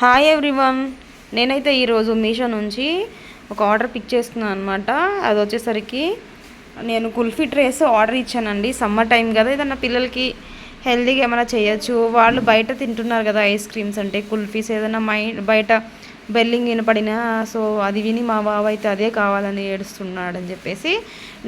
Hi everyone నేనైతే ఈరోజు మీషో నుంచి ఒక ఆర్డర్ పిక్ చేసుకున్నాను అనమాట అది వచ్చేసరికి నేను కుల్ఫీ ట్రేస్ ఆర్డర్ ఇచ్చానండి. సమ్మర్ టైం కదా ఏదన్నా పిల్లలకి హెల్తీగా ఏమైనా చేయొచ్చు. వాళ్ళు బయట తింటున్నారు కదా ఐస్ క్రీమ్స్ అంటే కుల్ఫీస్ ఏదైనా మై బయట బెల్లింగ్ వినపడినా సో అది విని మా బావ అయితే అదే కావాలని ఏడుస్తున్నాడని చెప్పేసి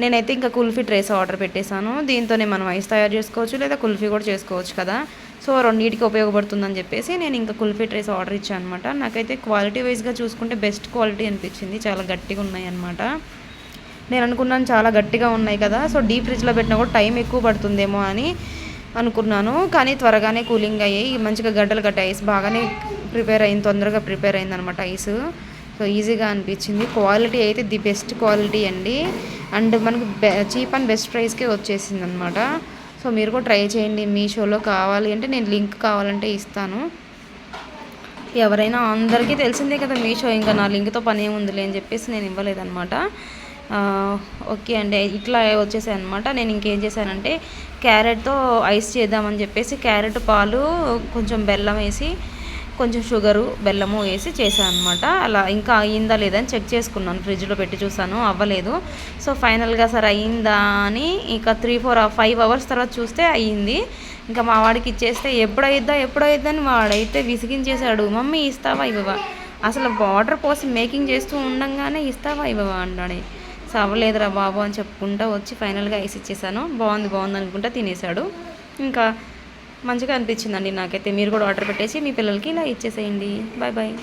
నేనైతే ఇంకా కుల్ఫీ ట్రేస్ ఆర్డర్ పెట్టేశాను. దీంతోనే మనం ఐస్ తయారు చేసుకోవచ్చు లేదా కుల్ఫీ కూడా చేసుకోవచ్చు కదా. సో రెండింటికి ఉపయోగపడుతుందని చెప్పేసి నేను ఇంకా కుల్ఫీ ట్రేస్ ఆర్డర్ ఇచ్చాను అనమాట నాకైతే క్వాలిటీ వైజ్గా చూసుకుంటే బెస్ట్ క్వాలిటీ అనిపించింది. చాలా గట్టిగా ఉన్నాయి అనమాట నేను అనుకున్నాను చాలా గట్టిగా ఉన్నాయి కదా సో డీప్ ఫ్రిడ్జ్లో పెట్టినా కూడా టైం ఎక్కువ పడుతుందేమో అని అనుకున్నాను. కానీ త్వరగానే కూలింగ్ అయ్యాయి మంచిగా గడ్డలు గట్ట ఐస్ బాగానే ప్రిపేర్ అయింది తొందరగా ప్రిపేర్ అయింది అనమాట ఐస్. సో ఈజీగా అనిపించింది. క్వాలిటీ అయితే ది బెస్ట్ క్వాలిటీ అండి. అండ్ మనకు చీప్ అండ్ బెస్ట్ ప్రైస్కే వచ్చేసింది అనమాట సో మీరు కూడా ట్రై చేయండి మీషోలో కావాలి అంటే నేను లింక్ కావాలంటే ఇస్తాను. ఎవరైనా అందరికీ తెలిసిందే కదా మీషో ఇంకా నా లింక్తో పని ఏముందిలే అని చెప్పేసి నేను ఇవ్వలేదన్నమాట. ఓకే అండి ఇట్లా వచ్చేసాయి అనమాట నేను ఇంకేం చేశానంటే క్యారెట్తో ఐస్ చేద్దామని చెప్పేసి క్యారెట్ పాలు కొంచెం బెల్లం వేసి కొంచెం షుగరు బెల్లము వేసి చేశాను అనమాట అలా ఇంకా అయ్యిందా లేదా అని చెక్ చేసుకున్నాను. ఫ్రిడ్జ్లో పెట్టి చూసాను అవ్వలేదు. సో ఫైనల్గా సరే అయ్యిందా అని ఇంకా త్రీ ఫోర్ ఫైవ్ అవర్స్ తర్వాత చూస్తే అయ్యింది. ఇంకా మా వాడికి ఇచ్చేస్తే ఎప్పుడైద్దా ఎప్పుడైద్దని వాడైతే విసిగించేశాడు. మమ్మీ ఇస్తావా ఇవ్వవా? అసలు వాటర్ పోసి మేకింగ్ చేస్తూ ఉండంగానే ఇస్తావా ఇవ్వవా? అన్నాడు సో అవ్వలేదురా బాబు అని చెప్పుకుంటా వచ్చి ఫైనల్గా వేసి ఇచ్చేసాను బాగుంది బాగుంది అనుకుంటా తినేశాడు. ఇంకా మంచిగా అనిపించిందండి నాకైతే. మీరు కూడా ఆర్డర్ పెట్టేసి మీ పిల్లలకి ఇలా ఇచ్చేసేయండి. Bye bye